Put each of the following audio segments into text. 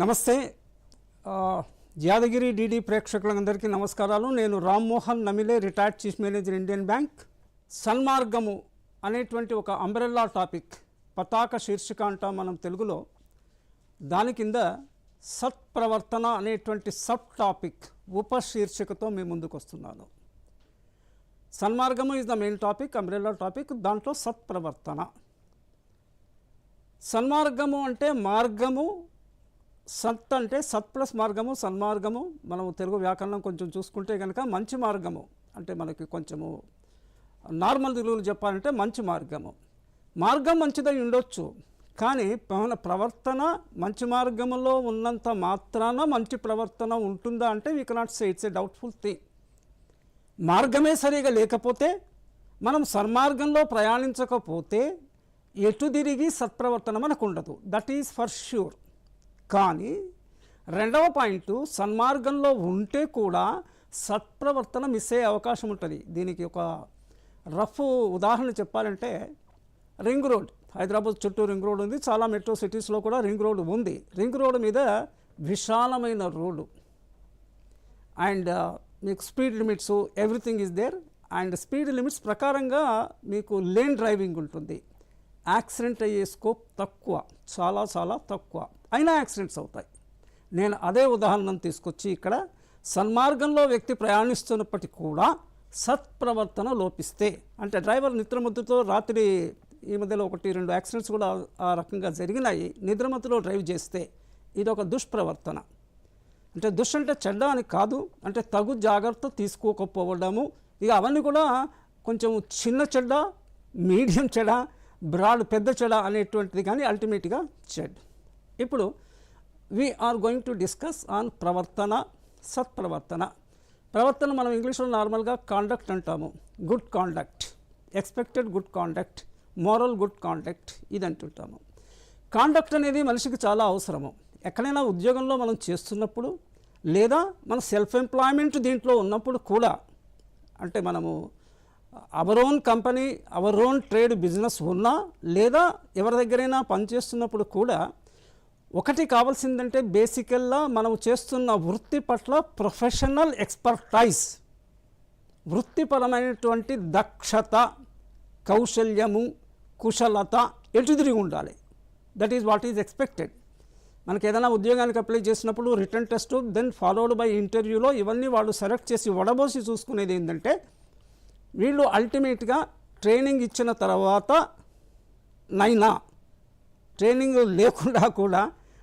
నమస్తే. యాదగిరి డీడీ ప్రేక్షకులందరికీ నమస్కారాలు. నేను Rammohan Namile retired chief manager Indian Bank. సన్మార్గము అనేటువంటి ఒక అంబ్రెల్లా టాపిక్ పతాక శీర్షిక అంటాం మనం తెలుగులో. దాని కింద సత్ప్రవర్తన అనేటువంటి సబ్ టాపిక్ ఉపశీర్షికతో మీ ముందుకు వస్తున్నాను సన్మార్గము is the main topic umbrella topic దాంట్లో సత్ప్రవర్తన. సన్మార్గము అంటే మార్గము సత్ అంటే సత్ ప్లస్ మార్గము సన్మార్గము. మనము తెలుగు వ్యాకరణం కొంచెం చూసుకుంటే కనుక మంచి మార్గము. అంటే మనకి కొంచెము నార్మల్ తెలుగులు చెప్పాలంటే మంచి మార్గము. మార్గం మంచిదై ఉండొచ్చు. కానీ మన ప్రవర్తన మంచి మార్గంలో ఉన్నంత మాత్రాన మంచి ప్రవర్తన ఉంటుందా అంటే we cannot say it's a doubtful thing మార్గమే సరిగా లేకపోతే మనం సన్మార్గంలో ప్రయాణించకపోతే ఎటు తిరిగి సత్ప్రవర్తన మనకు ఉండదు. దట్ ఈజ్ ఫర్ ష్యూర్ కానీ రెండవ పాయింట్ సన్మార్గంలో ఉంటే కూడా సత్ప్రవర్తన మిస్ అయ్యే అవకాశం ఉంటుంది. దీనికి ఒక రఫ్ ఉదాహరణ చెప్పాలంటే రింగ్ రోడ్. హైదరాబాద్ చుట్టూ రింగ్ రోడ్ ఉంది. చాలా మెట్రో సిటీస్లో కూడా రింగ్ రోడ్ ఉంది. రింగ్ రోడ్ మీద విశాలమైన రోడ్డు. అండ్ uh, మీకు speed limits everything is there. And speed limits ప్రకారంగా మీకు లేన్ డ్రైవింగ్ ఉంటుంది. యాక్సిడెంట్ అయ్యే స్కోప్ తక్కువ. చాలా చాలా తక్కువ. అయినా యాక్సిడెంట్స్ అవుతాయి. నేను అదే ఉదాహరణను తీసుకొచ్చి ఇక్కడ సన్మార్గంలో వ్యక్తి ప్రయాణిస్తున్నప్పటికీ కూడా సత్ప్రవర్తన లోపిస్తే అంటే డ్రైవర్ నిద్రమత్తుతో రాత్రి ఈ మధ్యలో ఒకటి రెండు యాక్సిడెంట్స్ కూడా ఆ రకంగా జరిగినాయి. నిద్రమత్తులో డ్రైవ్ చేస్తే ఇది ఒక దుష్ప్రవర్తన. అంటే దుష్ అంటే చెడ్డ అని కాదు అంటే తగు జాగ్రత్త తీసుకోకపోవడము. ఇక అవన్నీ కూడా కొంచెం చిన్న చెడ్డ మీడియం చెడ బ్రాడ్ పెద్ద చెడ అనేటువంటిది కానీ అల్టిమేట్గా చెడ్. ఇప్పుడు we are going to discuss on ప్రవర్తన సత్ప్రవర్తన ప్రవర్తన మనం ఇంగ్లీష్లో నార్మల్గా కాండక్ట్ అంటాము. Good conduct expected good conduct moral good conduct ఇది అంటుంటాము. కాండక్ట్ అనేది మనిషికి చాలా అవసరము. ఎక్కడైనా ఉద్యోగంలో మనం చేస్తున్నప్పుడు లేదా మన సెల్ఫ్ ఎంప్లాయ్మెంట్ దీంట్లో ఉన్నప్పుడు కూడా అంటే మనము our own company our own trade business ఉన్నా లేదా ఎవరి దగ్గరైనా పనిచేస్తున్నప్పుడు కూడా ఒకటి కావాల్సిందంటే బేసికల్గా మనం చేస్తున్న వృత్తి పట్ల ప్రొఫెషనల్ ఎక్స్పర్టైజ్. వృత్తిపరమైనటువంటి దక్షత కౌశల్యము కుశలత ఎటుదిరిగి ఉండాలి? That is what is expected మనకి ఏదైనా ఉద్యోగానికి అప్లై చేసినప్పుడు written test then followed by ఇంటర్వ్యూలో ఇవన్నీ వాళ్ళు సెలెక్ట్ చేసి వడబోసి చూసుకునేది ఏంటంటే వీళ్ళు అల్టిమేట్గా ట్రైనింగ్ ఇచ్చిన తర్వాత నైనా ట్రైనింగ్ లేకుండా కూడా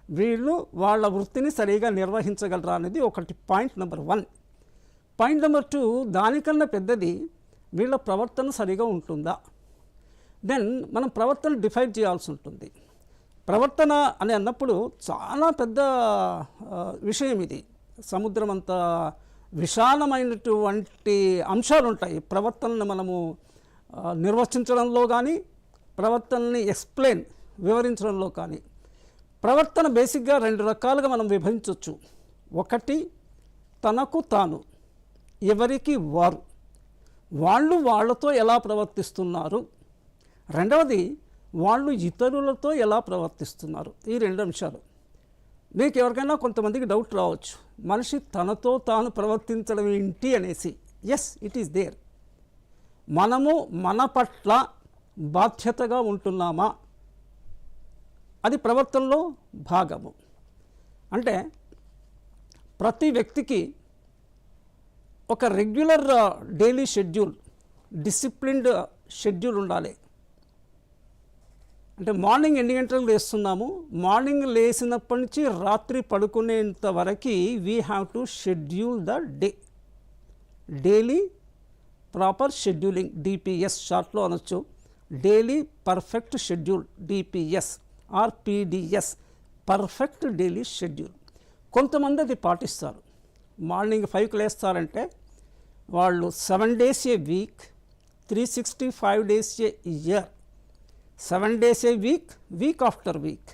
వీళ్ళు వాళ్ళ వృత్తిని సరిగా నిర్వహించగలరా అనేది ఒకటి point number one. Point number two దానికన్నా పెద్దది వీళ్ళ ప్రవర్తన సరిగా ఉంటుందా? దెన్ మనం ప్రవర్తన డిఫైన్ చేయాల్సి ఉంటుంది. ప్రవర్తన అని అన్నప్పుడు చాలా పెద్ద విషయం ఇది. సముద్రం అంత విశాలమైనటువంటి అంశాలు ఉంటాయి ప్రవర్తనను మనము నిర్వచించడంలో కానీ ప్రవర్తనని ఎక్స్ప్లెయిన్ వివరించడంలో కానీ. ప్రవర్తన బేసిక్గా రెండు రకాలుగా మనం విభజించవచ్చు ఒకటి తనకు తాను ఎవరికి వారు వాళ్ళు వాళ్ళతో ఎలా ప్రవర్తిస్తున్నారు. రెండవది వాళ్ళు ఇతరులతో ఎలా ప్రవర్తిస్తున్నారు. ఈ రెండు అంశాలు. మీకు ఎవరికైనా కొంతమందికి డౌట్ రావచ్చు. మనిషి తనతో తాను ప్రవర్తించడం ఏంటి అనేసి. ఎస్ ఇట్ ఈస్ దేర్ మనము మన పట్ల బాధ్యతగా ఉంటున్నామా? అది ప్రవర్తనలో భాగము. అంటే ప్రతి వ్యక్తికి ఒక regular daily schedule disciplined schedule ఉండాలి. అంటే మార్నింగ్ ఎన్ని గంటలకు లేస్తున్నాము? మార్నింగ్ లేచినప్పటి నుంచి రాత్రి పడుకునేంత వరకు we have to schedule the day daily proper scheduling DPS షార్ట్లో అనొచ్చు. Daily perfect schedule DPS or PDS perfect daily schedule. కొంతమంది అది పాటిస్తారు. మార్నింగ్ ఫైవ్కి లేస్తారంటే వాళ్ళు seven days a week three sixty five days a year. Seven days a week week after week.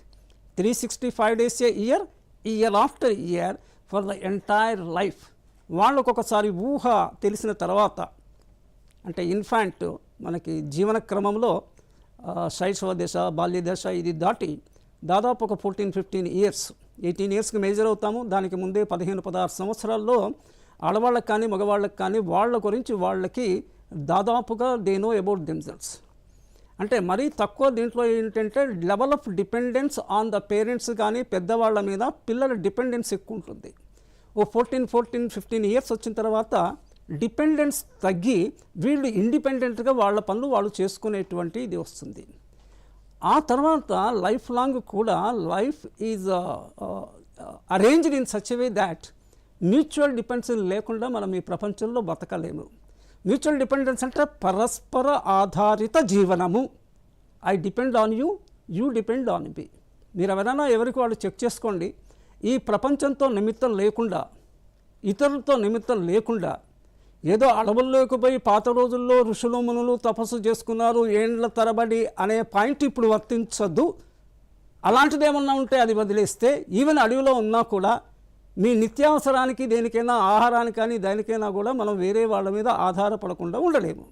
Three sixty five days a year year after year for the entire life. వాళ్ళకు ఒకసారి ఊహ తెలిసిన తర్వాత అంటే infant మనకి జీవన క్రమంలో ఆ, శైశవ దశ బాల్య దశ ఇది దాటి దాదాపు ఒక ఫోర్టీన్ ఫిఫ్టీన్ ఇయర్స్ ఎయిటీన్ ఇయర్స్కి మేజర్ అవుతాము. దానికి ముందే పదిహేను పదహారు సంవత్సరాల్లో ఆడవాళ్ళకి కానీ మగవాళ్ళకి కానీ వాళ్ళ గురించి వాళ్ళకి దాదాపుగా దే నో అబౌట్ దెమ్సెల్స్ అంటే మరీ తక్కువ దీంట్లో ఏంటంటే level of dependence on the parents కానీ పెద్దవాళ్ళ మీద పిల్లల డిపెండెన్స్ ఎక్కువ ఉంటుంది. ఓ ఫోర్టీన్ ఫోర్టీన్ ఫిఫ్టీన్ ఇయర్స్ వచ్చిన తర్వాత డిపెండెన్స్ తగ్గి వీళ్ళు ఇండిపెండెంట్గా వాళ్ళ పనులు వాళ్ళు చేసుకునేటువంటి ఇది వస్తుంది. ఆ తర్వాత లైఫ్ లాంగ్ కూడా life is arranged in such way that mutual dependence లేకుండా మనం ఈ ప్రపంచంలో బతకలేము. మ్యూచువల్ డిపెండెన్స్ అంటే పరస్పర ఆధారిత జీవనము. I depend on you you depend on me మీరు ఎవరైనా ఎవరికి వాళ్ళు చెక్ చేసుకోండి ఈ ప్రపంచంతో నిమిత్తం లేకుండా ఇతరులతో నిమిత్తం లేకుండా ఏదో అడవుల్లోకి పోయి పాత రోజుల్లో ఋషులు మునులు తపస్సు చేసుకున్నారు ఏండ్ల తరబడి అనే పాయింట్ ఇప్పుడు వర్తించద్దు. అలాంటిది ఏమన్నా ఉంటే అది వదిలేస్తే ఈవెన్ అడవిలో ఉన్నా కూడా మీ నిత్యావసరానికి దేనికైనా ఆహారానికి కానీ దానికైనా కూడా మనం వేరే వాళ్ళ మీద ఆధారపడకుండా ఉండలేము.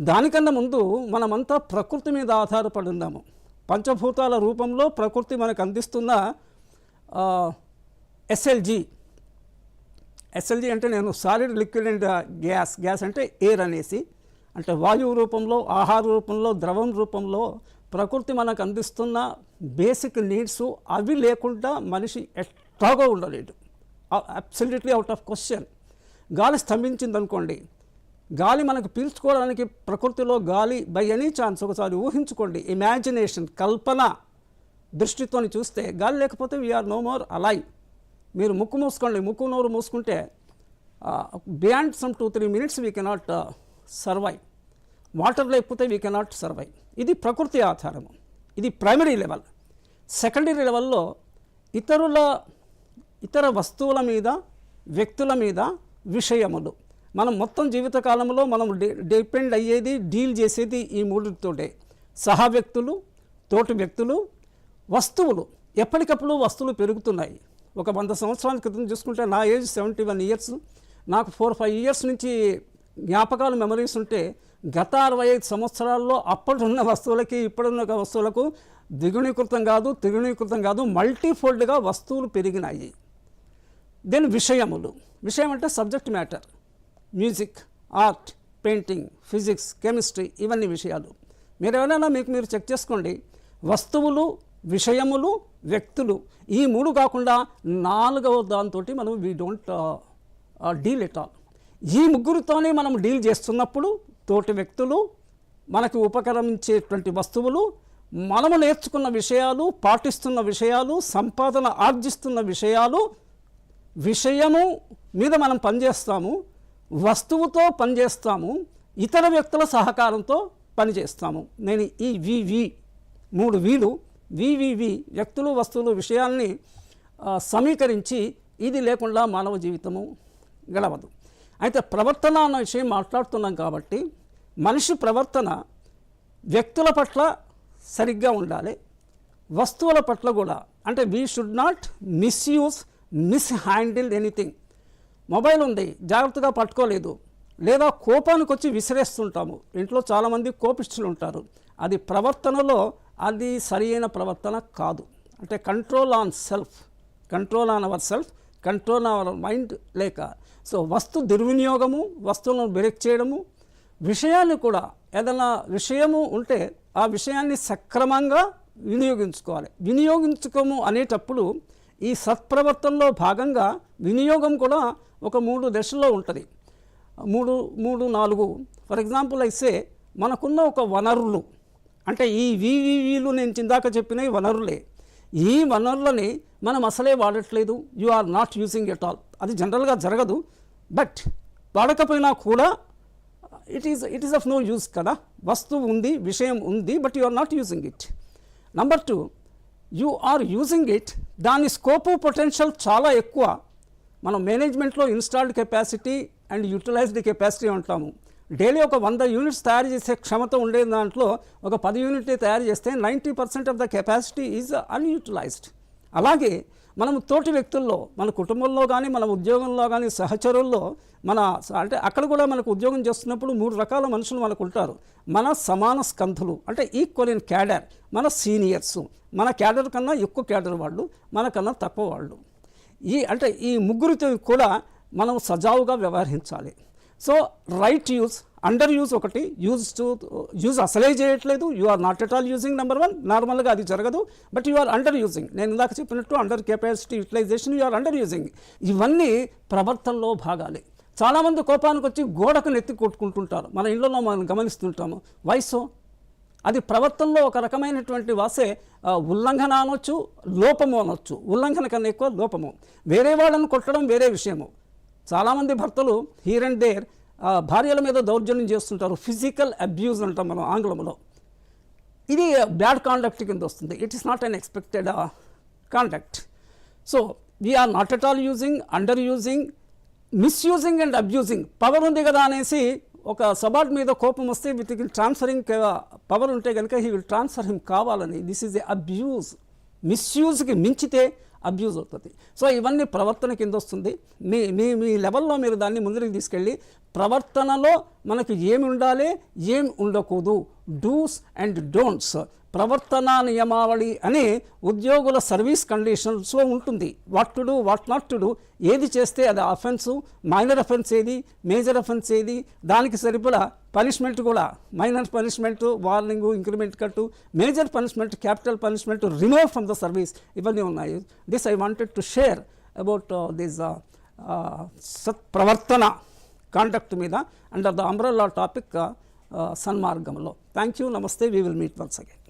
దానికన్నా ముందు మనమంతా ప్రకృతి మీద ఆధారపడి ఉన్నాము. పంచభూతాల రూపంలో ప్రకృతి మనకు అందిస్తున్న ఎస్ఎల్జీ ఎస్ఎల్జీ అంటే నేను solid liquid and gas gas అంటే ఎయిర్ అనేసి అంటే వాయువు రూపంలో ఆహార రూపంలో ద్రవం రూపంలో ప్రకృతి మనకు అందిస్తున్న బేసిక్ నీడ్స్ అవి లేకుండా మనిషి ఎట్లాగో ఉండలేడు. Absolutely out of question. గాలి స్తంభించింది అనుకోండి గాలి మనకు పీల్చుకోవడానికి ప్రకృతిలో గాలి బై ఎనీ ఛాన్స్ ఒకసారి ఊహించుకోండి. ఇమాజినేషన్ కల్పన దృష్టితో చూస్తే గాలి లేకపోతే వీఆర్ నో మోర్ అలైవ్ మీరు ముక్కు మూసుకోండి ముక్కు నోరు మూసుకుంటే beyond some two three minutes we cannot survive. Water లేకపోతే వీ కెనాట్ సర్వైవ్. ఇది ప్రకృతి ఆధారము. ఇది ప్రైమరీ లెవెల్. సెకండరీ లెవెల్లో ఇతరుల ఇతర వస్తువుల మీద వ్యక్తుల మీద విషయములు. మనం మొత్తం జీవితకాలంలో మనం డి- డిపెండ్ అయ్యేది డీల్ చేసేది ఈ మూడుతోటే. సహా వ్యక్తులు తోటి వ్యక్తులు వస్తువులు. ఎప్పటికప్పుడు వస్తువులు పెరుగుతున్నాయి. ఒక వంద సంవత్సరాల క్రితం చూసుకుంటే నా ఏజ్ సెవెంటీ వన్ ఇయర్స్. నాకు ఫోర్ ఫైవ్ ఇయర్స్ నుంచి జ్ఞాపకాలు మెమరీస్ ఉంటే గత అరవై ఐదు సంవత్సరాల్లో అప్పటిన్న వస్తువులకి ఇప్పుడున్న వస్తువులకు ద్విగుణీకృతం కాదు త్రిగుణీకృతం కాదు మల్టీఫోల్డ్గా వస్తువులు పెరిగినాయి. దెన్ విషయములు. విషయం అంటే subject matter. Music art painting physics chemistry ఇవన్నీ విషయాలు. మీరు ఎవరైనా మీకు మీరు చెక్ చేసుకోండి వస్తువులు విషయములు వ్యక్తులు. ఈ మూడు కాకుండా నాలుగవ దాంతో మనం we don't deal at all ఈ ముగ్గురితోనే మనం డీల్ చేస్తున్నప్పుడు తోటి వ్యక్తులు మనకు ఉపకరించేటువంటి వస్తువులు మనము నేర్చుకున్న విషయాలు పాటిస్తున్న విషయాలు సంపాదన ఆర్జిస్తున్న విషయాలు విషయము మీద మనం పనిచేస్తాము వస్తువుతో పనిచేస్తాము ఇతర వ్యక్తుల సహకారంతో పనిచేస్తాము. నేను ఈ వి మూడు వీలు. వివివి వ్యక్తులు వస్తువులు విషయాల్ని సమీకరించి ఇది లేకుండా మానవ జీవితము గడవదు అయితే ప్రవర్తన అన్న విషయం మాట్లాడుతున్నాం కాబట్టి మనిషి ప్రవర్తన వ్యక్తుల పట్ల సరిగ్గా ఉండాలి. వస్తువుల పట్ల కూడా. అంటే we should not misuse mishandle anything mobile ఉంది జాగ్రత్తగా పట్టుకోలేదు. లేదా కోపానికి వచ్చి విసిరేస్తుంటాము. ఇంట్లో చాలామంది కోపిష్ఠులు ఉంటారు. అది ప్రవర్తనలో అది సరైన ప్రవర్తన కాదు. అంటే control on self control on our self control our mind లేక సో వస్తు దుర్వినియోగము వస్తువులను బ్రేక్ చేయడము విషయాన్ని కూడా ఏదైనా విషయము ఉంటే ఆ విషయాన్ని సక్రమంగా వినియోగించుకోవాలి. వినియోగించుకోము అనేటప్పుడు ఈ సత్ప్రవర్తనలో భాగంగా వినియోగం కూడా ఒక మూడు దశల్లో ఉంటుంది. మూడు మూడు నాలుగు. ఫర్ ఎగ్జాంపుల్ అయితే మనకున్న ఒక వనరులు. అంటే ఈ వివివిలు నేను చిందాక చెప్పిన ఈ వనరులే. ఈ వనరులని మనం అసలే వాడట్లేదు. You are not using at all అది జనరల్గా జరగదు. బట్ వాడకపోయినా కూడా it is it is of no use కదా. వస్తువు ఉంది విషయం ఉంది but you are not using it number two you are using it దాని స్కోపు పొటెన్షియల్ చాలా ఎక్కువ. మనం మేనేజ్మెంట్లో installed capacity and utilised capacity అంటాము. డైలీ ఒక వంద యూనిట్స్ తయారు చేసే క్షమత ఉండే దాంట్లో ఒక పది యూనిట్లు తయారు చేస్తే ninety percent of the capacity is unutilised. అలాగే మనం తోటి వ్యక్తుల్లో మన కుటుంబంలో కానీ మన ఉద్యోగంలో కానీ సహచరుల్లో మన అంటే అక్కడ కూడా మనకు ఉద్యోగం చేస్తున్నప్పుడు మూడు రకాల మనుషులు మనకు ఉంటారు. మన సమాన స్కంధులు అంటే ఈక్వల్ ఇన్ క్యాడర్ మన సీనియర్స్ మన క్యాడర్ కన్నా ఎక్కువ క్యాడర్ వాళ్ళు మనకన్నా తక్కువ వాళ్ళు. ఈ అంటే ఈ ముగ్గురితో కూడా మనం సజావుగా వ్యవహరించాలి. So right use under use ఒకటి యూజ్ టు యూజ్ అసలే చేయట్లేదు you are not at all using number one నార్మల్గా అది జరగదు but you are under using నేను ఇందాక చెప్పినట్టు under capacity utilisation you are under using ఇవన్నీ ప్రవర్తనలో భాగాలే. చాలామంది కోపానికి వచ్చి గోడకు నెత్తి కొట్టుకుంటుంటారు. మన ఇళ్ళలో మనం గమనిస్తుంటాము. వయసు అది ప్రవర్తనలో ఒక రకమైనటువంటి వాసే ఉల్లంఘన అనొచ్చు లోపము అనొచ్చు. ఉల్లంఘన కన్నా ఎక్కువ లోపము. వేరే వాళ్ళని కొట్టడం వేరే విషయము. చాలామంది భర్తలు హీర్ అండ్ దేర్ భార్యల మీద దౌర్జన్యం చేస్తుంటారు. ఫిజికల్ అబ్యూజ్ అంటాం మనం ఆంగ్లంలో ఇది బ్యాడ్ కాండక్ట్ కింద వస్తుంది. It is not unexpected conduct so we are not at all using under using misusing and abusing power ఉంది కదా అనేసి ఒక సబార్డ్ మీద కోపం వస్తే విత్ ట్రాన్స్ఫరింగ్ పవర్ ఉంటే కనుక హీ విల్ ట్రాన్స్ఫర్ హిమ్ కావాలని. దిస్ ఈజ్ ఎ అబ్యూజ్ మిస్యూజ్కి మించితే అబ్యూజ్ అవుతుంది. సో ఇవన్నీ ప్రవర్తన కింద వస్తుంది. మీ మీ మీ లెవెల్లో మీరు దాన్ని ముందుకు తీసుకెళ్ళి ప్రవర్తనలో మనకు ఏమి ఉండాలి? ఏం ఉండకూడదు. డూస్ అండ్ డోంట్స్ ప్రవర్తనా నియమావళి అని ఉద్యోగుల సర్వీస్ కండిషన్స్లో ఉంటుంది. What to do what not to do ఏది చేస్తే అది అఫెన్సు మైనర్ అఫెన్స్ ఏది మేజర్ అఫెన్స్ ఏది దానికి సరిపడా పనిష్మెంట్ కూడా. Minor punishment warning increment cut major punishment capital punishment remove from the service ఇవన్నీ ఉన్నాయి. This I wanted to share about uh, this uh, uh, సత్ ప్రవర్తన. కాండక్ట్ మీద అండర్ ద అంబ్రల్లా టాపిక్ సన్మార్గంలో థ్యాంక్ యూ నమస్తే we will meet once again